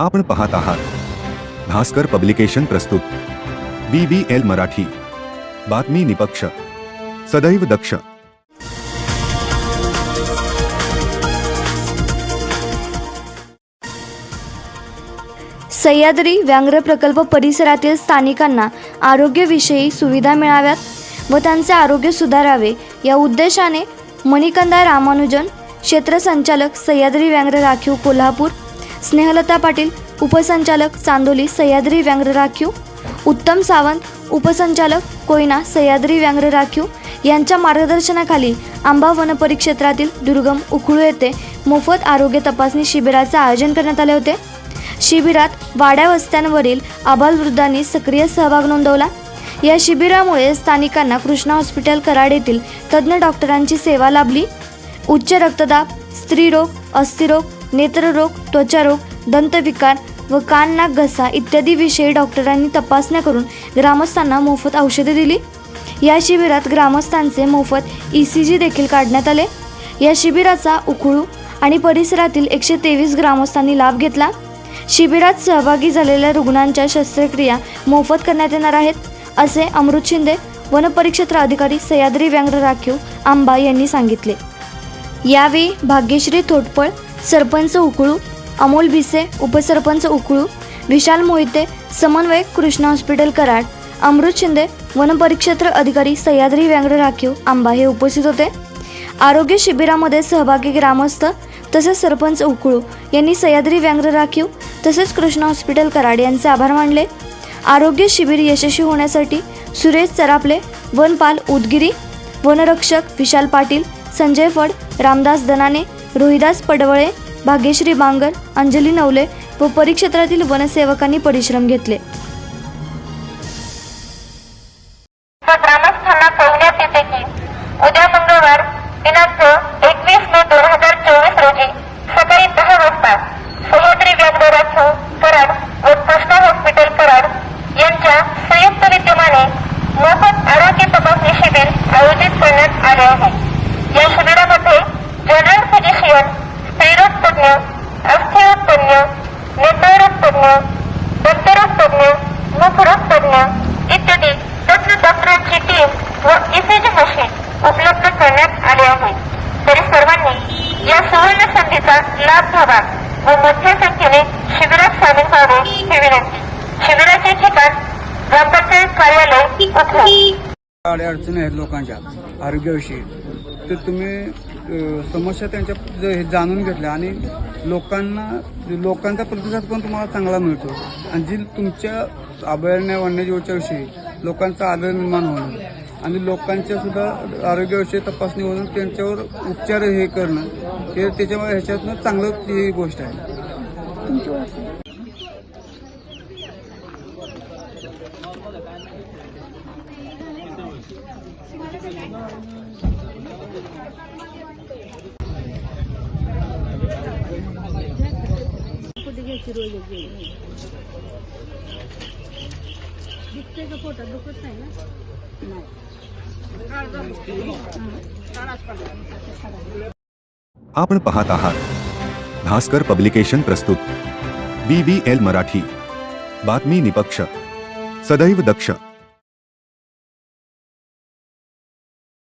आपण पाहत आहात. भास्कर पब्लिकेशन प्रस्तुत. B B L Marathi. बातमी निपक्ष. सदैव दक्ष. सह्याद्री व्याघ्र प्रकल्प परिसरातील स्थानिकांना आरोग्यविषयी सुविधा मिळाव्यात व त्यांचे आरोग्य सुधारावे या उद्देशाने मणिकंदा रामानुजन क्षेत्र संचालक सह्याद्री व्याघ्र राखीव कोल्हापूर स्नेहलता पाटील उपसंचालक चांदोली सह्याद्री व्याघ्र राखीव उत्तम सावंत उपसंचालक कोयना सह्याद्री व्याघ्र राखीव यांच्या मार्गदर्शनाखाली आंबा वनपरिक्षेत्रातील दुर्गम उखळू येथे मोफत आरोग्य तपासणी शिबिराचे आयोजन करण्यात आले होते. शिबिरात वाड्या वस्त्यांवरील आबालवृद्धांनी सक्रिय सहभाग नोंदवला. या शिबिरामुळे स्थानिकांना कृष्णा हॉस्पिटल कराड येथील तज्ज्ञ डॉक्टरांची सेवा लाभली. उच्च रक्तदाब स्त्रीरोग अस्थिरोग नेत्ररोग त्वचारोग दंतविकार व कान नाक घसा इत्यादी विषयी डॉक्टरांनी तपासण्या करून ग्रामस्थांना मोफत औषधे दिली. या शिबिरात ग्रामस्थांचे मोफत ई सी जी देखील काढण्यात आले. या शिबिराचा उखळू आणि परिसरातील एकशे तेवीस ग्रामस्थांनी लाभ घेतला. शिबिरात सहभागी झालेल्या रुग्णांच्या शस्त्रक्रिया मोफत करण्यात येणार आहेत असे अमृत शिंदे वनपरिक्षेत्र अधिकारी सह्याद्री व्यंग्र राखीव आंबा यांनी सांगितले. यावेळी भाग्यश्री थोटपळ सरपंच उकळू अमोल भिसे उपसरपंच उकळू विशाल मोहिते समन्वयक कृष्णा हॉस्पिटल कराड अमृत शिंदे वनपरिक्षेत्र अधिकारी सह्याद्री व्याघ्र राखीव आंबा हे उपस्थित होते. आरोग्य शिबिरामध्ये सहभागी ग्रामस्थ तसेच सरपंच उकळू यांनी सह्याद्री व्याघ्र राखीव तसेच कृष्णा हॉस्पिटल कराड यांचे आभार मानले. आरोग्य शिबिर यशस्वी होण्यासाठी सुरेश चरापले वनपाल उदगिरी वनरक्षक विशाल पाटील संजय फड रामदास दनाने रोहिदास पडवळे भाग्यश्री बांगर अंजली नवले व परिक्षेत्रातील वनसेवकांनी परिश्रम घेतले. व ग्रामस्थांना कळविण्यात येते की उद्या मंगळवार दिनांक एकवीस मे दोन हजार चोवीस रोजी सकाळी दहा वाजता सह्याद्री व्याघ्र राखीव कराड व कृष्णा हॉस्पिटल कराड यांच्या संयुक्त विद्यमाने मोफत आरोग्य तपासणी शिबिर आयोजित करण्यात आले आहे या शिबिरामध्ये जनरल फिजिशियन स्त्रीरोग तज्ञ अस्थिरोग तज्ञ नेत्ररोग तज्ञ दंतरोग तज्ञ मुखरक तज्ञ इत्यादी तज्ञ डॉक्टरांची टीम व इसीजी मशीन उपलब्ध करण्यात आले आहे. तरी सर्वांनी या सुवर्ण संधीचा लाभ घ्यावा व मोठ्या संख्येने शिबिरात सामील व्हावे ही विनंती. शिबिराचे ठिकाण ग्रामपंचायत कार्यालय अडचणी आहेत लोकांच्या आरोग्याविषयी. तर तुम्ही समस्या त्यांच्या ज- हे जाणून घेतल्या आणि लोकांना लोकांचा प्रतिसाद पण तुम्हाला चांगला मिळतो. आणि जी तुमच्या अभयारण्य वन्यजीवाच्या विषयी लोकांचा आदर निर्माण होणं आणि लोकांच्या सुद्धा आरोग्याविषयी तपासणी होऊन त्यांच्यावर उपचार हे करणं हे त्याच्यामुळे ह्याच्यातनं चांगलं ही गोष्ट आहे. आपण पाहत आहात भास्कर पब्लिकेशन प्रस्तुत। B B L Marathi. बातमी निपक्ष। सदैव दक्ष।